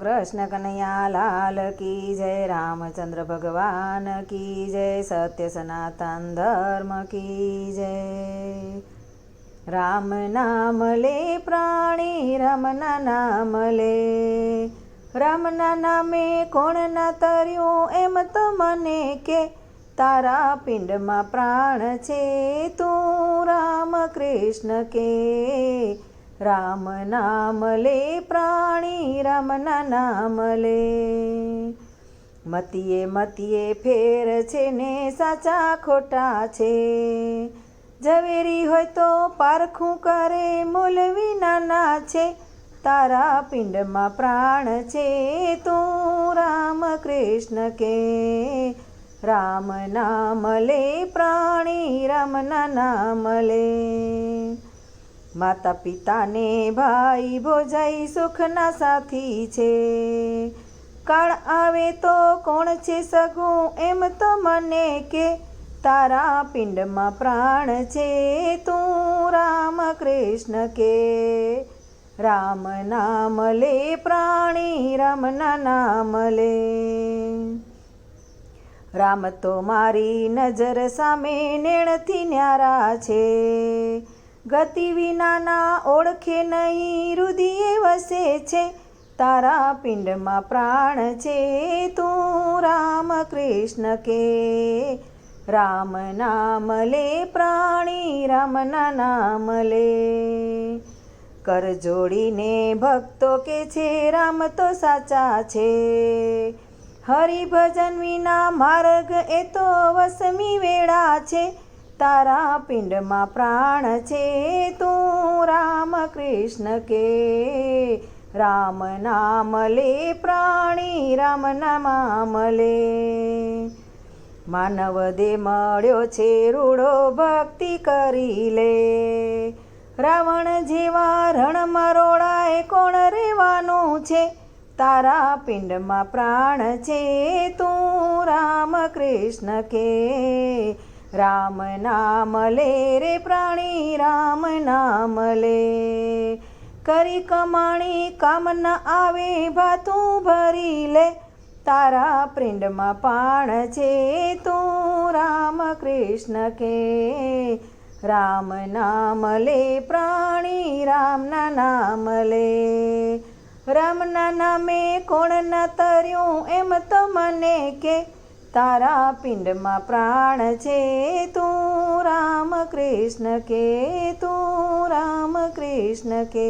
કૃષ્ણ કનૈયા લાલ કી જય રામચંદ્ર ભગવાન કી જય સત્ય સનાતન ધર્મ કી જય. રામ નામ લે, પ્રાણી રમના નામ લે. રામના નામે કોણ ના તર્યું એમ તો મને કે, તારા પિંડમાં પ્રાણ છે તું રામ કૃષ્ણ કે. રામ નામ લે પ્રાણી રામના નામ લે મતીએ મતીએ ફેર છે ને સાચા ખોટા છે. ઝવેરી હોય તો પારખું કરે મૂલવી નાના છે. તારા પિંડમાં પ્રાણ છે, તું રામ કૃષ્ણ કે. રામ નામ લે પ્રાણી રામના નામ લે માતા પિતાને ભાઈ ભોજાઈ સુખના સાથી છે. કાળ આવે તો કોણ છે સગું? એમ તો મને કે તારા પિંડમાં પ્રાણ છે તું રામ કૃષ્ણ કે. રામ નામ લે, પ્રાણી રામના નામ લે. રામ તો મારી નજર સામે નેણથી ન્યારા છે. ગતિ વિનાના ઓળખે નહીં રુદિએ વસે છે. તારા પિંડમાં પ્રાણ છે, તું રામ કૃષ્ણ કે. રામ નામ લે, પ્રાણી રામના નામ લે. કર જોડીને ભક્તો કે છે, રામ તો સાચા છે. હરિભજન વિના માર્ગ એ તો વસમી વેળા છે. તારા પિંડમાં પ્રાણ છે તું રામ કૃષ્ણ કે. રામ નામ લે, પ્રાણી રામ નામ લે. માનવ દે મળ્યો છે રૂડો ભક્તિ કરી લે. રાવણ જેવા રણ મરોડાએ કોણ રહેવાનું છે? તારા પિંડમાં પ્રાણ છે તું રામ કૃષ્ણ કે. રામ નામ લે રે પ્રાણી, રામ નામ લે. કરી કમાણી કામ ન આવે, ભાતું ભરી લે. તારા પિંડમાં પાણ છે તું રામ કૃષ્ણ કે. રામ નામ લે પ્રાણી રામના નામ લે. રામના નામે કોણ ન તર્યું એમ તો મને કે. તારા પિંડમાં પ્રાણ છે તું રામ કૃષ્ણ કે તું રામ કૃષ્ણ કે